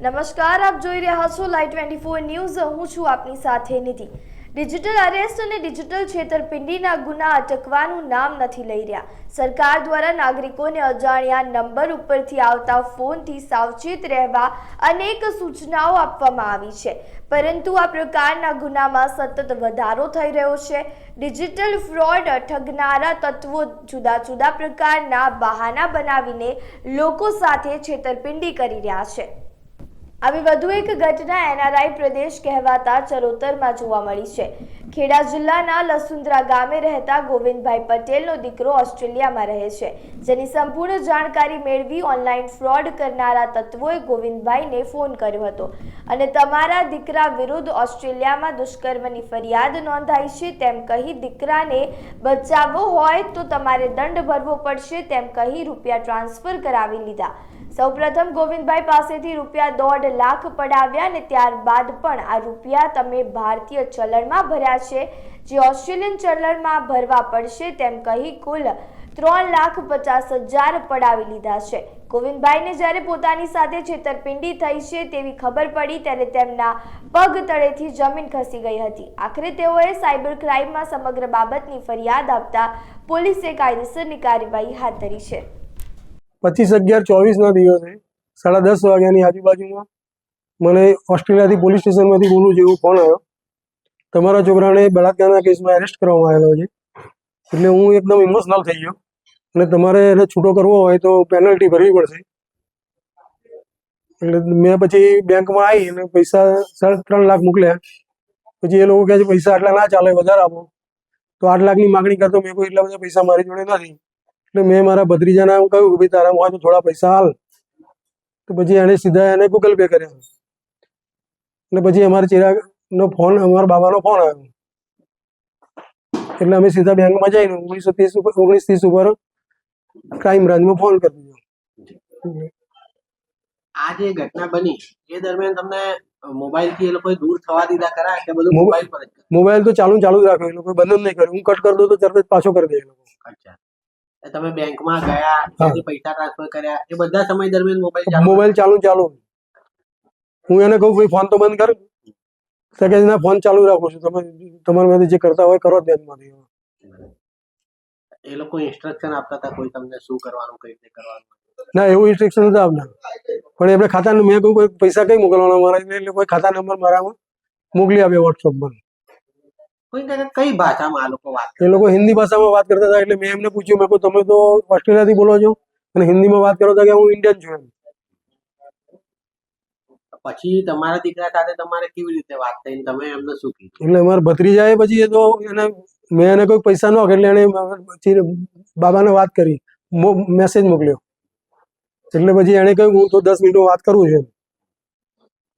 નમસ્કાર, આપ જોઈ રહ્યા છો લાઈવ ટ્વેન્ટી ફોર ન્યૂઝ હું છું આપની સાથે નિધિ. ડિજિટલ અરેસ્ટ અને ડિજિટલ છેતરપિંડીના ગુના અટકવાનું નામ નથી લઈ રહ્યા. સરકાર દ્વારા નાગરિકોને અજાણ્યા નંબર ઉપરથી આવતા ફોનથી સાવચેત રહેવા અનેક સૂચનાઓ આપવામાં આવી છે. પરંતુ આ પ્રકારના ગુનામાં સતત વધારો થઈ રહ્યો છે. ડિજિટલ ફ્રોડ ઠગનારા તત્વો જુદા જુદા પ્રકારના બહાના બનાવીને લોકો સાથે છેતરપિંડી કરી રહ્યા છે. આવી વધુ એક ઘટના એનઆરઆઈ પ્રદેશ કહેવાતા ચરોતરમાં જોવા મળી છે. ખેડા જિલ્લાના લસુંદ્રા ગામે રહેતા ગોવિંદભાઈ પટેલનો દીકરો ઓસ્ટ્રેલિયામાં રહે છે. જેની સંપૂર્ણ જાણકારી મેળવી ઓનલાઈન ફ્રોડ કરનારા તત્વોએ ગોવિંદભાઈને ફોન કર્યો હતો. અને તમારા દીકરા વિરુદ્ધ ઓસ્ટ્રેલિયામાં દુષ્કર્મની ફરિયાદ નોંધાઈ છે તેમ કહી દીકરાને બચાવવો હોય તો તમારે દંડ ભરવો પડશે તેમ કહી રૂપિયા ટ્રાન્સફર કરાવી લીધા. સૌપ્રથમ ગોવિંદભાઈ પાસેથી રૂપિયા દોઢ લાખ પડાવ્યા અને ત્યારબાદ પણ આ રૂપિયા તમે ભારતીય ચલણમાં ભર્યા છે. જે ઓસ્ટ્રેલિયન ચલણમાં ભરવા પડશે તેમ કહી કુલ ત્રણ લાખ પચાસ હજાર પડાવી લીધા છે. ગોવિંદભાઈને જ્યારે પોતાની સાથે છેતરપિંડી થઈ છે તેવી ખબર પડી ત્યારે તેમના પગ તળેથી જમીન ખસી ગઈ હતી. આખરે તેઓએ સાયબર ક્રાઇમમાં સમગ્ર બાબતની ફરિયાદ આપતા પોલીસે કાયદેસરની કાર્યવાહી હાથ ધરી છે. પચીસ અગિયાર ચોવીસના દિવસે સાડા દસ વાગ્યાની આજુબાજુમાં મને ઓસ્ટ્રેલિયાથી પોલીસ સ્ટેશનમાંથી બોલું જેવું ફોન આવ્યો. તમારા છોકરાને બળાત્કારના કેસમાં એરેસ્ટ કરવામાં આવેલો છે. એટલે હું એકદમ ઇમોશનલ થઈ ગયો. અને તમારે એને છૂટો કરવો હોય તો પેનલ્ટી ભરવી પડશે. એટલે મેં પછી બેંકમાં આવી અને પૈસા સાડા ત્રણ લાખ મોકલ્યા. પછી એ લોકો કહે છે, પૈસા આટલા ના ચાલે, વધારે આપો. તો આઠ લાખની માગણી કરતો મેં કોઈ એટલા બધા પૈસા મારી જોડે નથી. એટલે મેં મારા ભત્રીજાને એમ કહ્યું કે ભાઈ તારામાં હોય તો થોડા પૈસા હાલ. તો પછી એણે સીધા એને ગૂગલ પે કર્યા. અને પછી અમારા ચિરાગનો ફોન અમારા બાબાનો ફોન આવ્યો. એટલે અમે સીધા બેંકમાં જઈને ઓગણીસો ત્રીસ ઉપર ઓગણીસ ત્રીસ ઉપર ક્રાઇમ બ્રાન્ચમાં ફોન કરી દીધો. આ જે ઘટના બની એ દરમિયાન તમને મોબાઈલથી એ લોકોએ દૂર થવા દીધા ખરા કે બધું મોબાઈલ પર મોબાઈલ તો ચાલુ ચાલુ જ રાખ્યો એ લોકો બંધ જ નહીં કર્યું. હું કટ કરી દઉં તો તરત જ પાછો કરી દે એ લોકો. અચ્છા. તમે બેંકમાં ગયા ત્યાંથી પૈસા ટ્રાન્સફર કર્યા એ બધા સમય દરમિયાન મોબાઈલ ચાલુ મોબાઈલ ચાલુ ચાલુ. હું એને કહું ભાઈ ફોન તો બંધ કર. કે ના ફોન ચાલુ રાખું છું. તમે તમારામાંથી જે કરતા હોય કરો બેંકમાંથી. એ લોકો ઇન્સ્ટ્રક્શન આપતા હતા કોઈ તમને શું કરવાનું કઈ રીતે કરવાનું? ના એવું ઇન્સ્ટ્રક્શન નથી આપના પણ એમણે ખાતા મેં કહ્યું પૈસા કઈ મોકલવાના? મારા એટલે કોઈ ખાતા નંબર મારામાં મોકલી આપ્યો વોટ્સઅપ પર. કોઈ ભાષામાં આ લોકો વાત એ લોકો હિન્દી ભાષામાં વાત કરતા હતા એટલે મેં એમને પૂછ્યું મેં તમે તો ઓસ્ટ્રેલિયાથી બોલો છો અને હિન્દીમાં વાત કરો તો કે હું ઇન્ડિયન છું એમ. પછી તમારા દીકરા સાથે તમારે કેવી રીતે વાત થઈ તમે એમને શું કીધું? એટલે અમારા ભત્રીજાએ પછી એ તો એને મેં એને કોઈ પૈસા ન એટલે એને પછી બાબાને વાત કરી મેસેજ મોકલ્યો. એટલે પછી એણે કહ્યું હું તો દસ મિનિટમાં વાત કરું છું.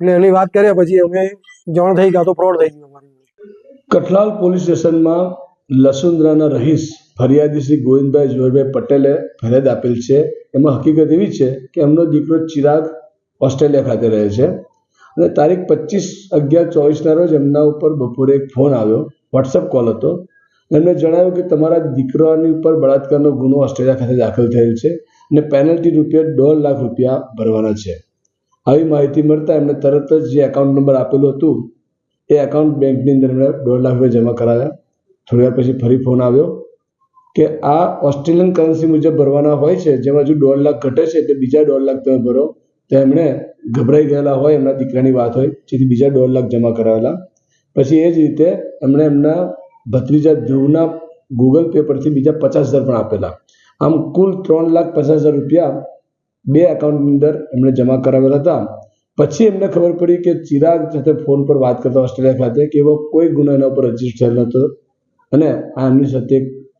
એટલે એની વાત કર્યા પછી અમે જાણ થઈ ગયા તો ફ્રોડ થઈ ગયું અમારી. કઠલાલ પોલીસ સ્ટેશનમાં લસુંદ્રાના રહીશ ફરિયાદી શ્રી ગોવિંદભાઈ જોરભાઈ પટેલે ફરિયાદ આપેલ છે. એમાં હકીકત એવી છે કે એમનો દીકરો ચિરાગ ઓસ્ટ્રેલિયા ખાતે રહે છે અને તારીખ પચીસ અગિયાર ચોવીસના રોજ એમના ઉપર બપોરે એક ફોન આવ્યો વોટ્સઅપ કોલ હતો. એમણે જણાવ્યું કે તમારા દીકરાની ઉપર બળાત્કારનો ગુનો ઓસ્ટ્રેલિયા ખાતે દાખલ થયેલ છે અને પેનલ્ટી રૂપિયા દોઢ લાખ રૂપિયા ભરવાના છે. આવી માહિતી મળતા એમણે તરત જ જે એકાઉન્ટ નંબર આપેલું હતું એ એકાઉન્ટ બેંકની અંદર એમણે દોઢ લાખ રૂપિયા જમા કરાવ્યા. થોડી વાર પછી ફરી ફોન આવ્યો કે આ ઓસ્ટ્રેલિયન કરન્સી મુજબ ભરવાના હોય છે, જેમાં હજુ દોઢ લાખ ઘટે છે, એટલે બીજા દોઢ લાખ તમે ભરો. તો એમણે ગભરાઈ ગયેલા હોય, એમના દીકરાની વાત હોય, જેથી બીજા દોઢ લાખ જમા કરાવેલા. પછી એ જ રીતે એમણે એમના ભત્રીજા ધ્રુવના ગૂગલ પે પરથી બીજા પચાસ હજાર પણ આપેલા. આમ કુલ ત્રણ લાખ પચાસ હજાર રૂપિયા બે એકાઉન્ટની અંદર એમણે જમા કરાવેલા હતા. પછી એમને ખબર પડી કે ચિરાગ સાથે ફોન પર વાત કરતા ઓસ્ટ્રેલિયા ખાતે કે એવો કોઈ ગુનો એના ઉપર રજિસ્ટર થયેલ નહોતો. અને આ એમની સાથે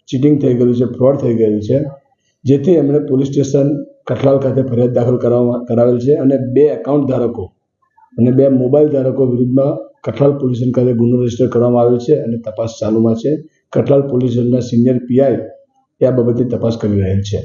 ચીટિંગ થઈ ગયેલું છે, ફ્રોડ થઈ ગયેલું છે, જેથી એમણે પોલીસ સ્ટેશન કઠલાલ ખાતે ફરિયાદ દાખલ કરવામાં કરાવેલ છે અને બે એકાઉન્ટ ધારકો અને બે મોબાઈલ ધારકો વિરુદ્ધમાં કઠલાલ પોલીસ ખાતે ગુનો રજિસ્ટર કરવામાં આવ્યો છે અને તપાસ ચાલુમાં છે. કઠલાલ પોલીસ સ્ટેશનના સિનિયર પીઆઈ આ બાબતે તપાસ કરી રહેલ છે.